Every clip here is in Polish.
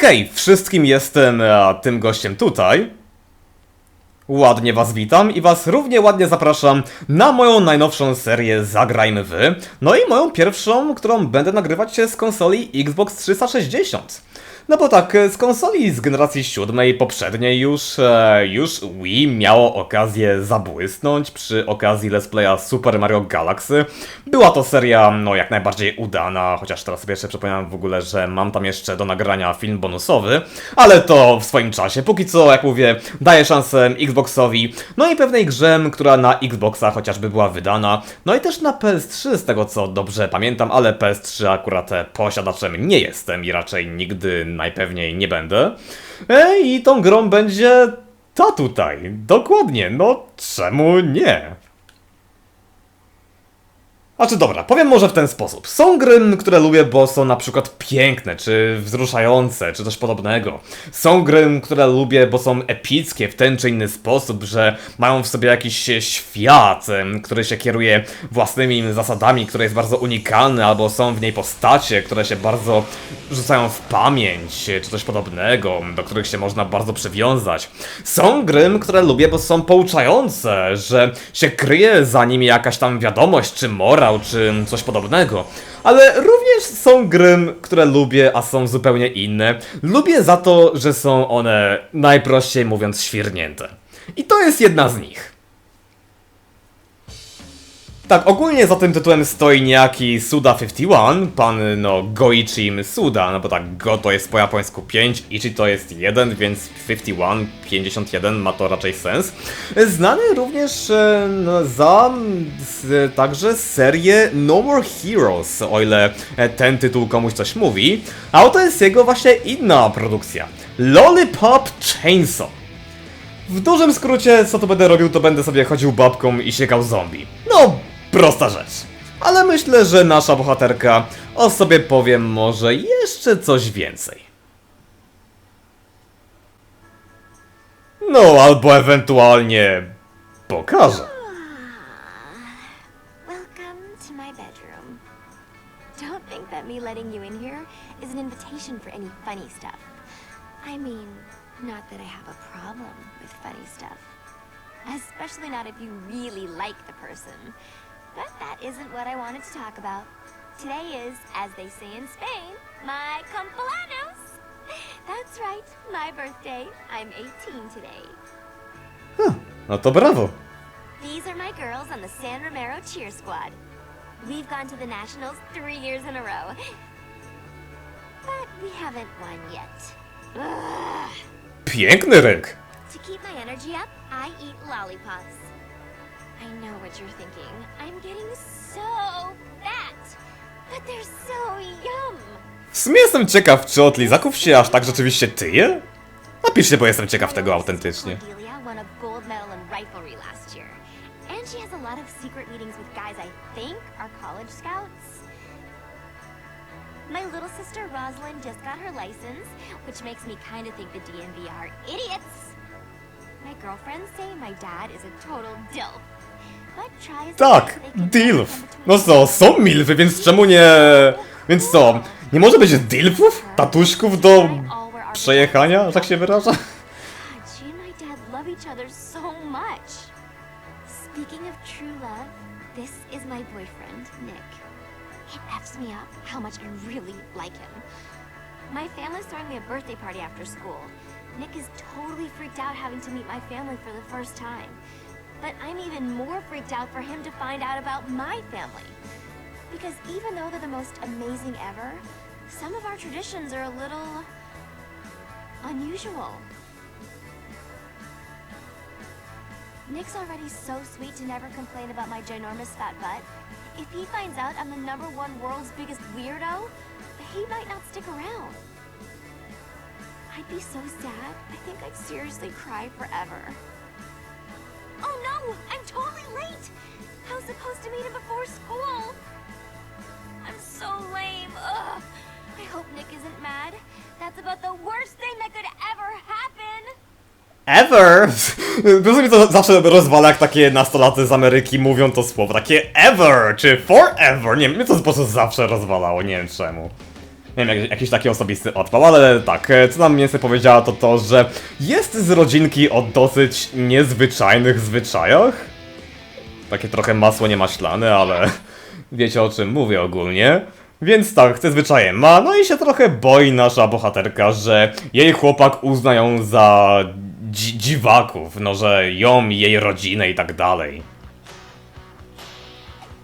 Hej, wszystkim jestem a, tym gościem tutaj. Ładnie was witam i was równie ładnie zapraszam na moją najnowszą serię Zagrajmy Wy. No i moją pierwszą, którą będę nagrywać z konsoli Xbox 360. No bo tak, z konsoli z generacji siódmej poprzedniej już, e, już Wii miało okazję zabłysnąć przy okazji Let's Playa Super Mario Galaxy. Była to seria, no jak najbardziej udana, chociaż teraz sobie jeszcze przypominam w ogóle, że mam tam jeszcze do nagrania film bonusowy, ale to w swoim czasie. Póki co, jak mówię, daję szansę Xboxowi, no i pewnej grze, która na Xboxa chociażby była wydana, no i też na PS3 z tego co dobrze pamiętam, ale PS3 akurat e, posiadaczem nie jestem i raczej nigdy najpewniej nie będę. E, I tą grą będzie ta tutaj. Dokładnie, no czemu nie? A czy dobra, powiem może w ten sposób. Są gry, które lubię, bo są na przykład piękne, czy wzruszające, czy coś podobnego. Są gry, które lubię, bo są epickie w ten czy inny sposób, że mają w sobie jakiś świat, em, który się kieruje własnymi zasadami, który jest bardzo unikalny, albo są w niej postacie, które się bardzo rzucają w pamięć, czy coś podobnego, do których się można bardzo przywiązać. Są gry, które lubię, bo są pouczające, że się kryje za nimi jakaś tam wiadomość, czy morał, czy coś podobnego. Ale również są gry, które lubię, a są zupełnie inne. Lubię za to, że są one najprościej mówiąc świrnięte. I to jest jedna z nich. Tak, ogólnie za tym tytułem stoi niejaki Suda51, pan no Goichi Suda, no bo tak, Go to jest po japońsku 5, Ichi to jest 1, więc 51, 51 ma to raczej sens. Znany również e, no, za s, także serię No More Heroes, o ile e, ten tytuł komuś coś mówi, a oto jest jego właśnie inna produkcja, Lollipop Chainsaw. W dużym skrócie, co to będę robił, to będę sobie chodził babką i siekał zombie. No, prosta rzecz. Ale myślę, że nasza bohaterka o sobie powiem może jeszcze coś więcej. No, albo ewentualnie pokażę. Stuff. I mean, not that I have a problem with funny stuff. Especially not if you really like the person. But that isn't what I wanted to talk about. Today is, as they say in Spain, my cumpleaños. That's right, my birthday. I'm 18 today. No to brawo. These are my girls on the San Romero cheer squad. We've gone to the Nationals three years in a row. But we haven't won yet. Ugh. Piękny ryk. To keep my energy up, I eat lollipops. I know what you're thinking. I'm getting so fat. But they're so yum. W sumie jestem ciekaw, czy od lizaków się aż tak rzeczywiście tyje? Napiszcie, bo jestem ciekaw tego autentycznie. Cordelia won a gold medal in riflery last year. And she has a lot of secret meetings with guys I think are college scouts. My little sister Rosalind just got her license, which makes me kind of think the DMV are idiots. My girlfriends say my dad is a total dilf. Tak, dilf. No co, są milfy, więc czemu nie... Więc co, nie może być dilfów? Tatuśków do przejechania, tak się wyraża? How much I really like him. My family's throwing me a birthday party after school. Nick is totally freaked out having to meet my family for the first time. But I'm even more freaked out for him to find out about my family. Because even though they're the most amazing ever, some of our traditions are a little unusual. Nick's already so sweet to never complain about my ginormous fat butt. If he finds out I'm the number one world's biggest weirdo, he might not stick around. I'd be so sad. I think I'd seriously cry forever. Oh! I'm totally late! I was supposed to meet him before school! I'm so lame. Ugh. I hope Nick isn't mad. That's about the worst thing that could ever happen! Ever! Mi to zawsze rozwala, jak takie nastolaty z Ameryki mówią to słowo. Takie ever, czy forever. Nie wiem, mnie to po prostu zawsze rozwalało, nie wiem czemu. Nie wiem, jak- jakiś taki osobisty odpał, ale tak, e, co nam więcej powiedziała to to, że jest z rodzinki o dosyć niezwyczajnych zwyczajach. Takie trochę masło niemaślane, ale wiecie o czym mówię ogólnie. Więc tak, te zwyczaje ma, no i się trochę boi nasza bohaterka, że jej chłopak uzna ją za dzi dziwaków, no że ją jej rodzinę i tak dalej.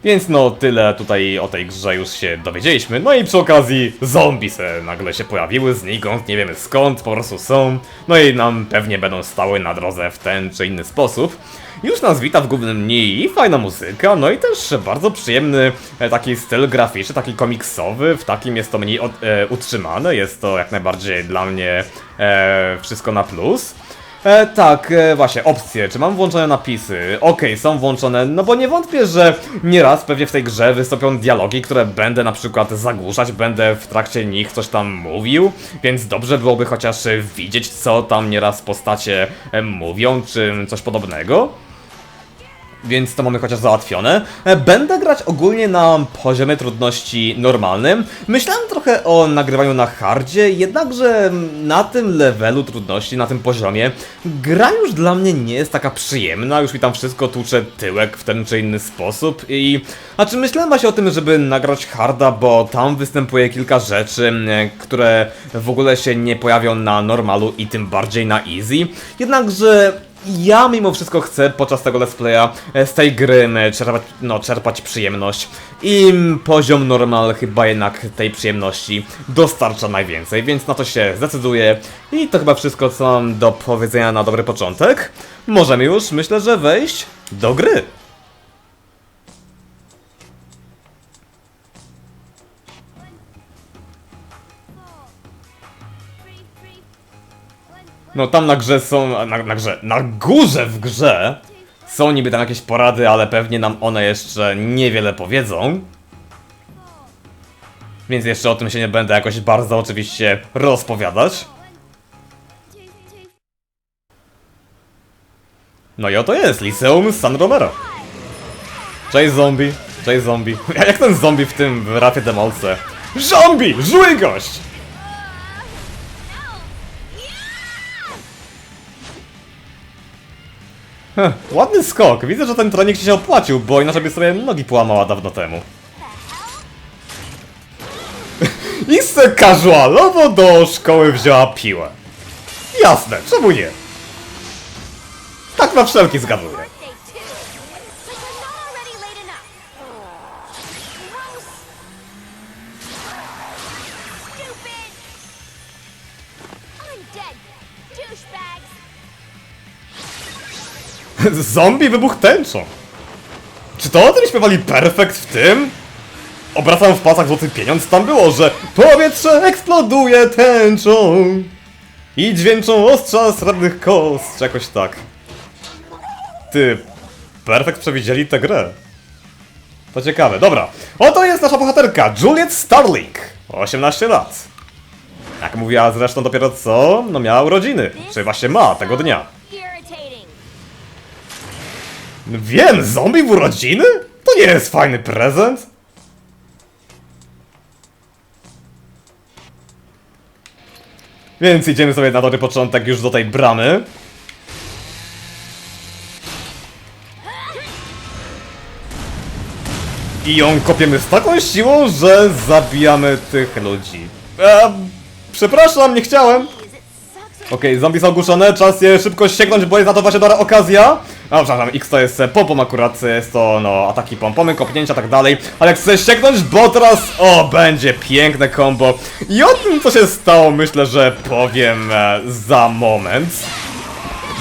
Więc no tyle tutaj o tej grze już się dowiedzieliśmy. No i przy okazji zombie se nagle się pojawiły znikąd, nie wiemy skąd, po prostu są. No i nam pewnie będą stały na drodze w ten czy inny sposób. Już nas wita w głównym i fajna muzyka, no i też bardzo przyjemny e, taki styl graficzny, taki komiksowy, w takim jest to od, e, utrzymane, jest to jak najbardziej dla mnie e, wszystko na plus. E, tak, e, właśnie, opcje. Czy mam włączone napisy? Okej, są włączone, no bo nie wątpię, że nieraz pewnie w tej grze wystąpią dialogi, które będę na przykład zagłuszać, będę w trakcie nich coś tam mówił, więc dobrze byłoby chociaż widzieć, co tam nieraz postacie e, mówią, czy coś podobnego. Więc to mamy chociaż załatwione. E, Będę grać ogólnie na poziomie trudności normalnym. Myślałem trochę o nagrywaniu na hardzie, jednakże na tym levelu trudności, na tym poziomie, gra już dla mnie nie jest taka przyjemna, już mi tam wszystko tłucze tyłek w ten czy inny sposób i... A czy myślałem właśnie o tym, żeby nagrać harda, bo tam występuje kilka rzeczy, które w ogóle się nie pojawią na normalu i tym bardziej na easy. Jednakże ja mimo wszystko chcę podczas tego let's playa e, z tej gry e, czerpać, no, czerpać przyjemność i poziom normal chyba jednak tej przyjemności dostarcza najwięcej, więc na to się zdecyduję i to chyba wszystko co mam do powiedzenia na dobry początek. Możemy już myślę, że wejść do gry. No tam na grze są, na, na grze, na górze w grze są niby tam jakieś porady, ale pewnie nam one jeszcze niewiele powiedzą. Więc jeszcze o tym się nie będę jakoś bardzo oczywiście rozpowiadać. No i oto jest Liceum San Romero. Cześć zombie, cześć zombie. Jak ten zombie w tym Rafie Demolce? Zombie! Zły gość! Ładny skok. Widzę, że ten trening ci się opłacił, bo inaczej by sobie nogi połamała dawno temu. I se casualowo do szkoły wzięła piłę. Jasne, czemu nie? Tak na wszelki zgaduję. Zombie wybuch tęczą. Czy to o tym śpiewali Perfekt w tym? Obracam w pasach złoty pieniądz, tam było, że powietrze eksploduje tęczą i dźwięczą ostrza srebrnych kost, czy jakoś tak. Ty, Perfekt przewidzieli tę grę. To ciekawe, dobra. Oto jest nasza bohaterka, Juliet Starling, 18 lat. Jak mówiła zresztą dopiero co, no miała urodziny, czy właśnie ma tego dnia. Irritating. Wiem, zombie w urodziny? To nie jest fajny prezent. Więc idziemy sobie na dobry początek już do tej bramy. I ją kopiemy z taką siłą, że zabijamy tych ludzi. Eee, przepraszam, nie chciałem. Okej, zombie są ogłuszone, czas je szybko ściągnąć, bo jest na to właśnie dobra okazja. A przepraszam, X to jest e, pompą akurat, e, jest to no ataki pompomy, kopnięcia tak dalej. Ale chcę ściągnąć, bo teraz, o, będzie piękne combo. I o tym, co się stało, myślę, że powiem e, za moment.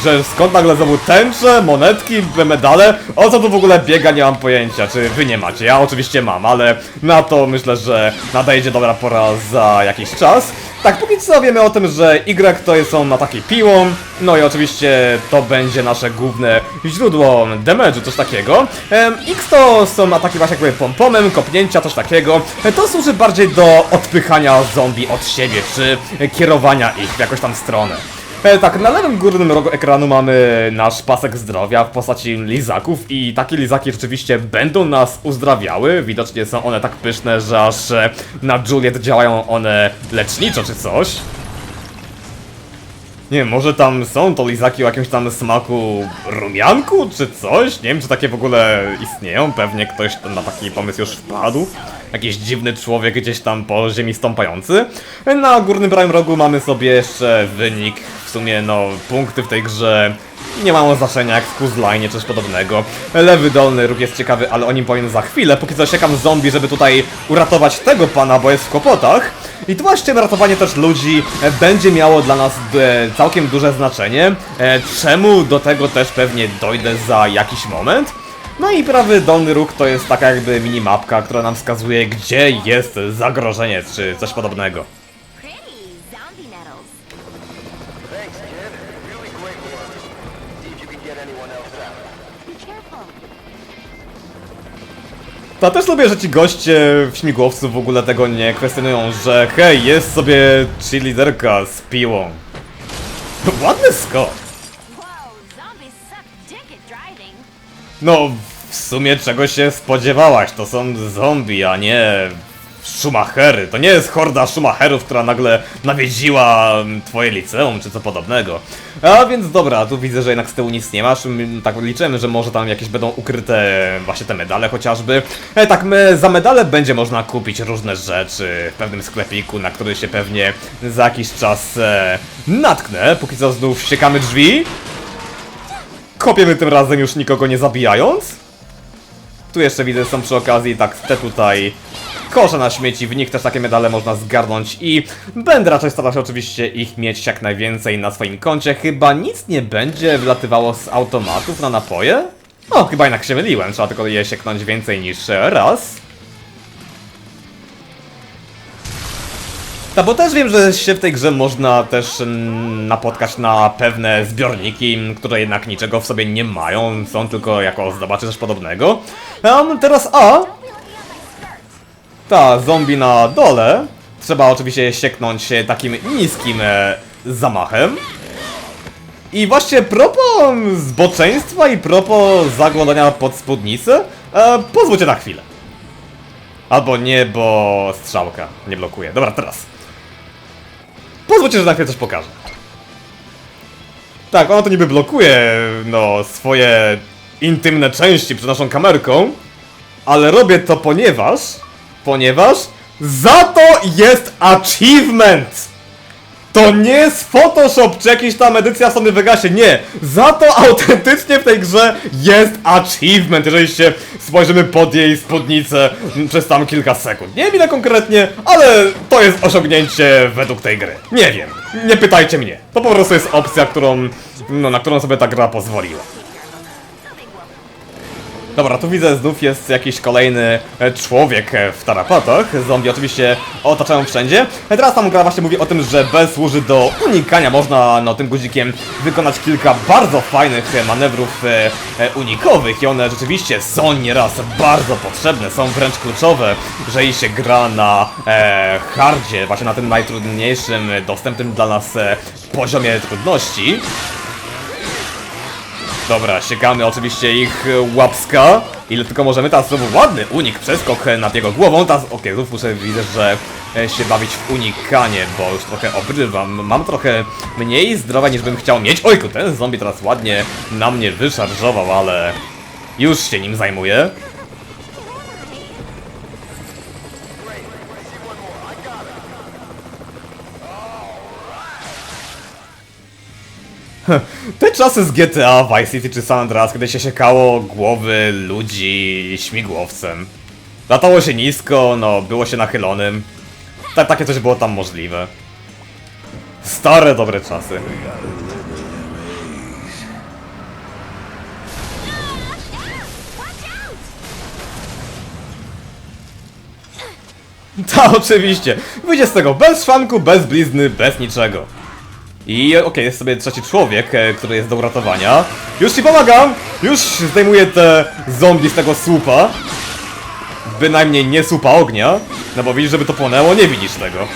Że skąd nagle znowu tęcze, monetki, medale? O co tu w ogóle biega, nie mam pojęcia. Czy wy nie macie? Ja oczywiście mam, ale na to myślę, że nadejdzie dobra pora za jakiś czas. Tak, póki co wiemy o tym, że Y to są ataki piłą, no i oczywiście to będzie nasze główne źródło damage'u, coś takiego. X to są ataki właśnie jakby pompomem, kopnięcia, coś takiego. To służy bardziej do odpychania zombie od siebie, czy kierowania ich w jakąś tam stronę. E, tak, na lewym górnym rogu ekranu mamy nasz pasek zdrowia w postaci lizaków i takie lizaki rzeczywiście będą nas uzdrawiały. Widocznie są one tak pyszne, że aż e, na Juliet działają one leczniczo czy coś. Nie wiem, może tam są to lizaki o jakimś tam smaku rumianku czy coś? Nie wiem, czy takie w ogóle istnieją. Pewnie ktoś na taki pomysł już wpadł. Jakiś dziwny człowiek gdzieś tam po ziemi stąpający. Na górnym prawym rogu mamy sobie jeszcze wynik. W sumie, no, punkty w tej grze nie mają znaczenia jak w Cruise czy coś podobnego. Lewy dolny róg jest ciekawy, ale o nim powiem za chwilę. Póki co siekam zombie, żeby tutaj uratować tego pana, bo jest w kłopotach. I tu właśnie ratowanie też ludzi e, będzie miało dla nas e, całkiem duże znaczenie. E, czemu do tego też pewnie dojdę za jakiś moment. No i prawy dolny róg to jest taka jakby minimapka, która nam wskazuje gdzie jest zagrożenie czy coś podobnego. To też lubię, że ci goście w śmigłowcu w ogóle tego nie kwestionują, że hej, jest sobie cheerleaderka z piłą. Ładny skok. No, w sumie czego się spodziewałaś? To są zombie, a nie Schumachery. To nie jest horda Schumacherów, która nagle nawiedziła mm, twoje liceum, czy co podobnego. A więc dobra, tu widzę, że jednak z tyłu nic nie masz. Tak liczymy, że może tam jakieś będą ukryte właśnie te medale chociażby. E, tak, my, za medale będzie można kupić różne rzeczy w pewnym sklepiku, na który się pewnie za jakiś czas e, natknę. Póki co znów siekamy drzwi. Kopiemy tym razem już nikogo nie zabijając. Tu jeszcze widzę, są przy okazji tak te tutaj kosze na śmieci, w nich też takie medale można zgarnąć i będę raczej starał się oczywiście ich mieć jak najwięcej na swoim koncie. Chyba nic nie będzie wlatywało z automatów na napoje? O, chyba jednak się myliłem, trzeba tylko je sieknąć więcej niż raz. Tak, bo też wiem, że się w tej grze można też mm, napotkać na pewne zbiorniki, które jednak niczego w sobie nie mają, są tylko jako zdobaczy coś podobnego. Um, teraz A, ta zombie na dole, trzeba oczywiście sieknąć takim niskim e, zamachem. I właśnie propos zboczeństwa i propos zaglądania pod spódnicę, e, pozwólcie na chwilę. Albo nie, bo strzałka nie blokuje. Dobra, teraz. Pozwólcie, że na chwilę coś pokażę. Tak, ona to niby blokuje, no, swoje intymne części przed naszą kamerką, ale robię to ponieważ, ponieważ za to jest achievement! To nie jest Photoshop czy jakaś tam edycja Sony Vegasie, nie! Za to autentycznie w tej grze jest achievement, jeżeli się spojrzymy pod jej spódnicę przez tam kilka sekund. Nie wiem ile konkretnie, ale to jest osiągnięcie według tej gry. Nie wiem, nie pytajcie mnie. To po prostu jest opcja, którą, no, na którą sobie ta gra pozwoliła. Dobra, tu widzę znów jest jakiś kolejny e, człowiek e, w tarapatach. Zombie oczywiście otaczają wszędzie. E, Teraz tam gra właśnie mówi o tym, że B służy do unikania. Można no, tym guzikiem wykonać kilka bardzo fajnych manewrów unikowych i one rzeczywiście są nieraz bardzo potrzebne, są wręcz kluczowe, jeżeli się gra na e, hardzie, właśnie na tym najtrudniejszym, dostępnym dla nas poziomie trudności. Dobra, siekamy oczywiście ich łapska. Ile tylko możemy, teraz znowu ładny unik, przeskok nad jego głową. Teraz, okej, znów muszę, widzę, że e, się bawić w unikanie, bo już trochę obrywam. Mam trochę mniej zdrowia niż bym chciał mieć. Ojku, ten zombie teraz ładnie na mnie wyszarżował, ale już się nim zajmuję. Te czasy z GTA, Vice City czy San Andreas, kiedy się siekało głowy ludzi śmigłowcem. Latało się nisko, no, było się nachylonym. Tak, takie coś było tam możliwe. Stare, dobre czasy. Ta, oczywiście. Wyjdzie z tego bez szwanku, bez blizny, bez niczego. I okej, jest sobie trzeci człowiek, e, który jest do uratowania. Już ci pomagam! Już zdejmuję te zombie z tego słupa. Bynajmniej nie słupa ognia. No bo widzisz, żeby to płonęło, nie widzisz tego.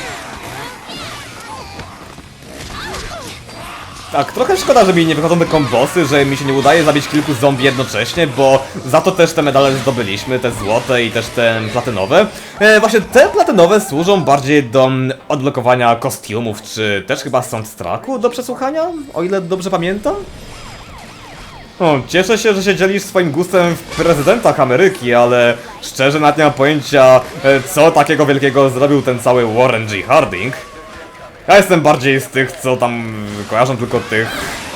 Tak, trochę szkoda, że mi nie wychodzą te kombosy, że mi się nie udaje zabić kilku zombie jednocześnie, bo za to też te medale zdobyliśmy, te złote i też te platynowe. E, właśnie te platynowe służą bardziej do mm, odblokowania kostiumów, czy też chyba soundtracku do przesłuchania, o ile dobrze pamiętam? O, cieszę się, że się dzielisz swoim gustem w prezydentach Ameryki, ale szczerze nawet nie mam pojęcia, e, co takiego wielkiego zrobił ten cały Warren G. Harding. Ja jestem bardziej z tych, co tam kojarzą tylko tych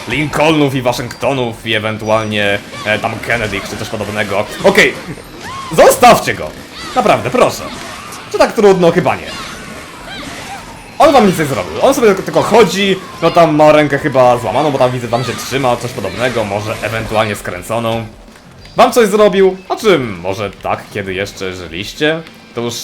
Lincolnów i Waszyngtonów i ewentualnie e, tam Kennedy czy coś podobnego. Okej, zostawcie go! Naprawdę, proszę. Czy tak trudno? Chyba nie. On wam nic nie zrobił. On sobie tylko, tylko chodzi, no tam ma rękę chyba złamaną, bo tam widzę, tam się trzyma, coś podobnego, może ewentualnie skręconą. Wam coś zrobił? A czym? Może tak, kiedy jeszcze żyliście? To już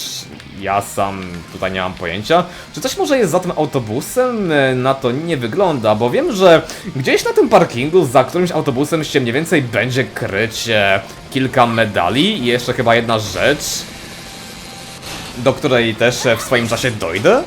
ja sam tutaj nie mam pojęcia. Czy coś może jest za tym autobusem? E, Na to nie wygląda, bo wiem, że gdzieś na tym parkingu za którymś autobusem się mniej więcej będzie kryć e, kilka medali i jeszcze chyba jedna rzecz, do której też e, w swoim czasie dojdę.